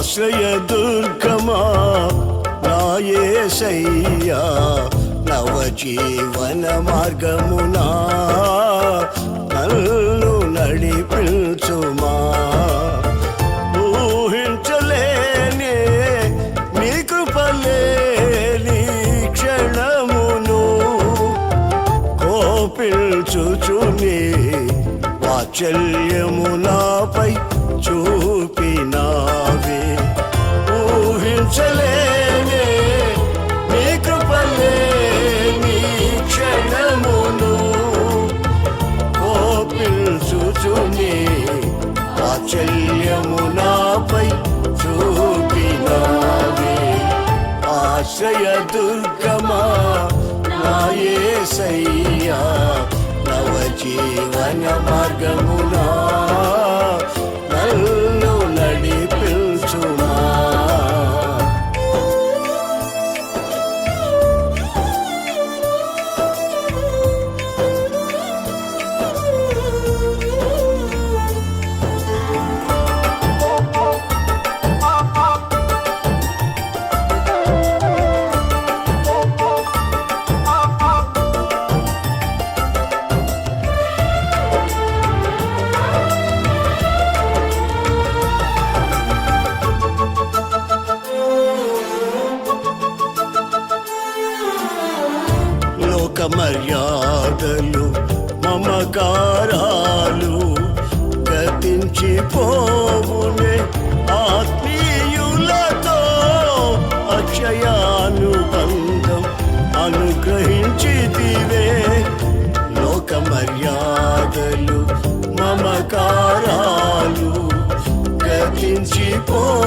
ఆశ్రయ దుర్గమా? నాయసయ్యా నవ జీవన మార్గమునా? నన్ను నడిపించుమా? ఊహించలేనే నీ కృపలేని క్షణమును కోపిల్చుచుని వాత్సల్యము ఊహించలేనే నీ కృపలేని క్షణమును కోపిల్చుచుని వాత్సల్యము నాపై చూపినావే. ఆశ్రయ దుర్గమా నాయసయ్యా నవ జీవన మార్గమునా లోక మర్యాదలు మమకారాలు గతించిపోవునే ఆత్మీయులతో అక్షయానుబంధం అనుగ్రహించితివే. లోక మర్యాదలు మమకారాలు గతించిపోవునే